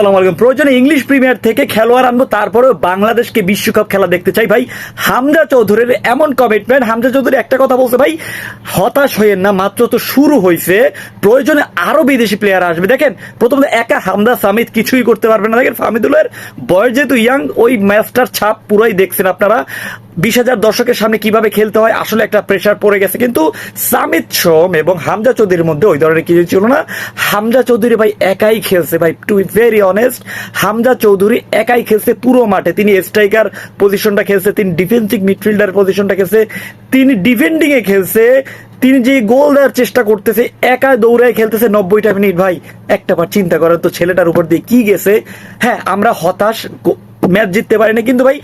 আসসালামু প্রয়োজনে English premier থেকে খেলোয়াড় আনব, তারপরেও বাংলাদেশকে বিশ্বকাপ খেলা দেখতে চাই ভাই। হামজা চৌধুরীর এমন কমিটমেন্ট হামজা চৌধুরী একটা কথা বলছে ভাই, হতাশ হইয়েন না, মাত্র তো শুরু হয়েছে প্রয়োজনে আরও বিদেশি প্লেয়ার আসবে। দেখেন, প্রথমত একা হামদা সামিদ কিছুই করতে পারবে না। দেখেন ফামিদুলের বয়স যেহেতু ইয়াং ওই ম্যাচটার ছাপ পুরাই দেখছেন আপনারা। বিশ হাজার দর্শকের সামনে কীভাবে খেলতে হয়, আসলে একটা প্রেশার পড়ে গেছে। কিন্তু সামিদ সোম এবং হামজা চৌধুরীর মধ্যে ওই ধরনের কিছু ছিল না। হামজা চৌধুরী ভাই একাই খেলছে। ভাই to be very honest Hamza Chowdhury একাই খেলছে পুরো মাঠে। তিনি স্ট্রাইকার পজিশনটা খেলছে, তিনি ডিফেন্সিভ মিডফিল্ডার পজিশনটা খেলছে, তিনি ডিফেন্ডিং এ খেলছে, তিনি যে গোল দেওয়ার চেষ্টা করতেছে একা দৌড়ায় খেলতেছে নব্বইটা মিনিট ভাই, একটা বার চিন্তা করেন তো ছেলেটার উপর দিয়ে কি গেছে। হ্যাঁ আমরা হতাশ ম্যাচ জিততে পারিনি। কিন্তু ভাই,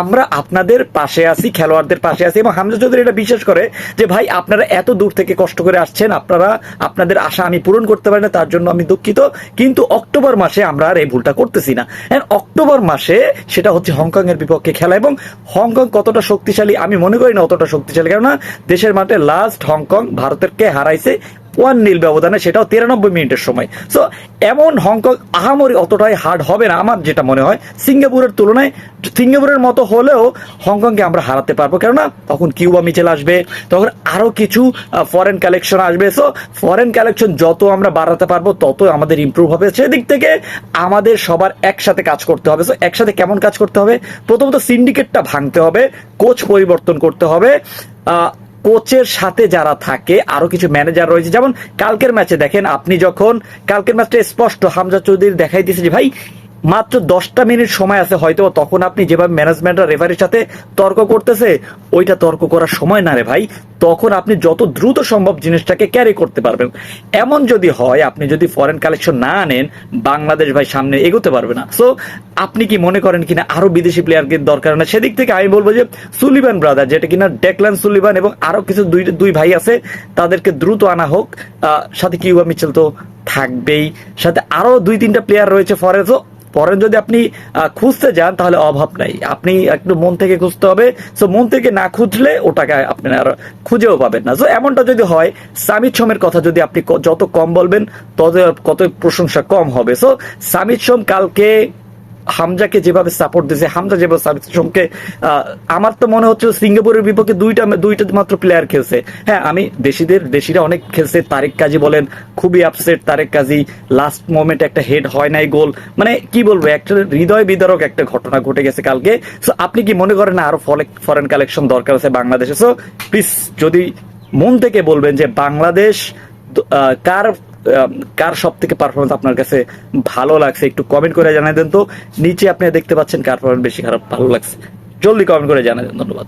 আমরা আপনাদের পাশে আছি, খেলোয়াড়দের পাশে আছি এবং হামজা চৌধুরী এটা বিশ্বাস করে যে ভাই, আপনারা এত দূর থেকে কষ্ট করে আসছেন, আপনারা, আপনাদের আশা আমি পূরণ করতে পারি না, তার জন্য আমি দুঃখিত। কিন্তু অক্টোবর মাসে আমরা আর এই ভুলটা করতেছি না। অক্টোবর মাসে সেটা হচ্ছে হংকং এর বিপক্ষে খেলা এবং হংকং কতটা শক্তিশালী আমি মনে করি না অতটা শক্তিশালী। কেননা, দেশের মাঠে লাস্ট হংকং ভারতের কে হারাইছে ওয়ান নীল ব্যবধানে সেটাও তিরানব্বই মিনিটের সময়। সো এমন হংকং আহামরি অতটাই হার্ড হবে না আমার যেটা মনে হয়। সিঙ্গাপুরের তুলনায়, সিঙ্গাপুরের মতো হলেও হংকংকে আমরা হারাতে পারব। কেননা, তখন কিউবা মিচেল আসবে, তখন আরও কিছু ফরেন কালেকশন আসবে। সো ফরেন কালেকশন যত আমরা বাড়াতে পারব তত আমাদের ইমপ্রুভ হবে। সেদিক থেকে আমাদের সবার একসাথে কাজ করতে হবে। সো একসাথে কেমন কাজ করতে হবে? প্রথমত সিন্ডিকেটটা ভাঙতে হবে, কোচ পরিবর্তন করতে হবে। কোচের সাথে যারা থাকে, আরও কিছু ম্যানেজার রয়েছে। যেমন কালকের ম্যাচে দেখেন, আপনি যখন, কালকের ম্যাচটা স্পষ্ট হামজা চৌধুরী দেখাই দিয়েছে যে, ভাই মাত্র দশটা মিনিট সময় আছে হয়তো তখন আপনি যেভাবে ম্যানেজমেন্টরা রেফারির সাথে তর্ক করতেছে, ওইটা তর্ক করার সময় না রে ভাই। তখন আপনি যত দ্রুত সম্ভব জিনিসটাকে ক্যারি করতে পারবেন। এমন যদি হয়, আপনি যদি ফরেন কালেকশন না আনেন বাংলাদেশ ভাই সামনে এগোতে পারবে না। সো আপনি কি মনে করেন কিনা, আরও বিদেশি প্লেয়ারকে দরকার না? সেদিক থেকে আমি বলব যে সুলিবান ব্রাদার যেটা কিনা ডেকলান সুলিবান এবং আরও কিছু দুই দুই ভাই আছে, তাদেরকে দ্রুত আনা হোক। সাথে কিউবা মিচেল তো থাকবেই। সাথে আরও দুই, তিনটা প্লেয়ার রয়েছে ফরেন্সও পরে যদি আপনি খুঁজতে যান, তাহলে অভাব নাই। আপনি একটু মন থেকে খুঁজতে হবে। সো মন থেকে না খুঁজলে ওটাকে আপনি আর খুঁজেও পাবেন না। সো এমনটা যদি হয়, সামিত সোমের কথা যদি আপনি যত কম বলবেন, তত কত প্রশংসা কম হবে। সো সামিত সোম কালকে হামজাকে যেভাবে সাপোর্ট দিয়েছে, হামজা যেভাবে সামিত সোমকে আমার তো মনে হচ্ছে সিঙ্গাপুরের বিপক্ষে দুইটা দুইটা মাত্র প্লেয়ার খেলছে। হ্যাঁ আমি দেশিদের, দেশিরা অনেক খেলছে, তারেক কাজী বলেন, খুবই আপসেট তারেক কাজী লাস্ট মোমেন্টে একটা হেড হয় নাই গোল। মানে কি বলব, একটা হৃদয় বিদারক একটা ঘটনা ঘটে গেছে কালকে। সো আপনি কি মনে করেন আরও ফরেন কালেকশন দরকার আছে বাংলাদেশে? সো প্লিজ যদি মন থেকে বলবেন যে বাংলাদেশ কার কার সব থেকে পারফরমেন্স আপনার কাছে ভালো লাগছে? একটু কমেন্ট করে জানাই দেন তো। নিচে আপনি দেখতে পাচ্ছেন কার পারফরমেন্স বেশি খারাপ, ভালো লাগছে। জলদি কমেন্ট করে জানাই দেন, ধন্যবাদ।